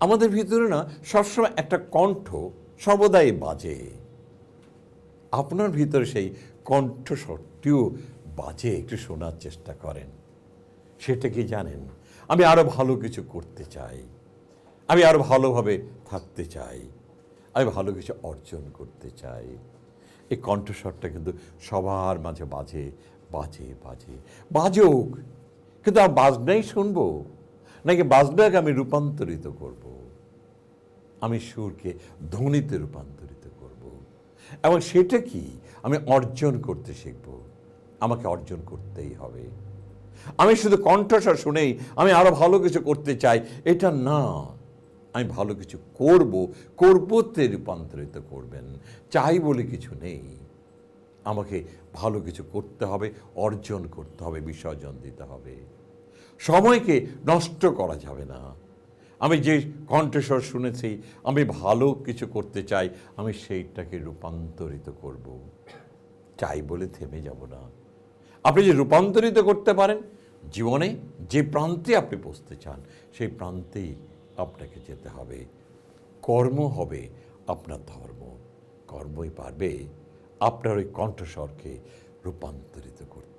আমাদের ভিতরে না সবসময় একটা কণ্ঠ সর্বদাই বাজে। আপনার ভিতরে সেই কণ্ঠস্বরটিও বাজে, একটু শোনার চেষ্টা করেন। সেটা কি জানেন? আমি আরও ভালো কিছু করতে চাই। আমি আরও ভালোভাবে থাকতে চাই। আমি ভালো কিছু অর্জন করতে চাই। এই কণ্ঠস্বরটা কিন্তু সবার মাঝে বাজে বাজে বাজে। বাজুক। কিন্তু আর বাজনাই শুনব। নাকি বাজনাকে আমি রূপান্তরিত করব। আমি সুরকে ধ্বনিতে রূপান্তরিত করব। এবং সেটা কি? আমি অর্জন করতে শিখব। আমাকে অর্জন করতেই হবে। আমি শুধু কণ্ঠস্বর শুনেই আমি আরও ভালো কিছু করতে চাই, এটা না। আমি ভালো কিছু করব করবতে রূপান্তরিত করবেন। চাই বলে কিছু নেই। আমাকে ভালো কিছু করতে হবে, অর্জন করতে হবে, বিসর্জন দিতে হবে। সময়কে নষ্ট করা যাবে না। আমি যে কণ্ঠস্বর শুনেছি, আমি ভালো কিছু করতে চাই, আমি সেইটাকে রূপান্তরিত করব। চাই বলে থেমে যাব না। আপনি যে রূপান্তরিত করতে পারেন, জীবনে যে প্রান্তে আপনি বসতে চান, সেই প্রান্তেই আপনাকে যেতে হবে। কর্ম হবে আপনার ধর্ম। কর্মই পারবে আপনার ওই কণ্ঠস্বরকে রূপান্তরিত করতে।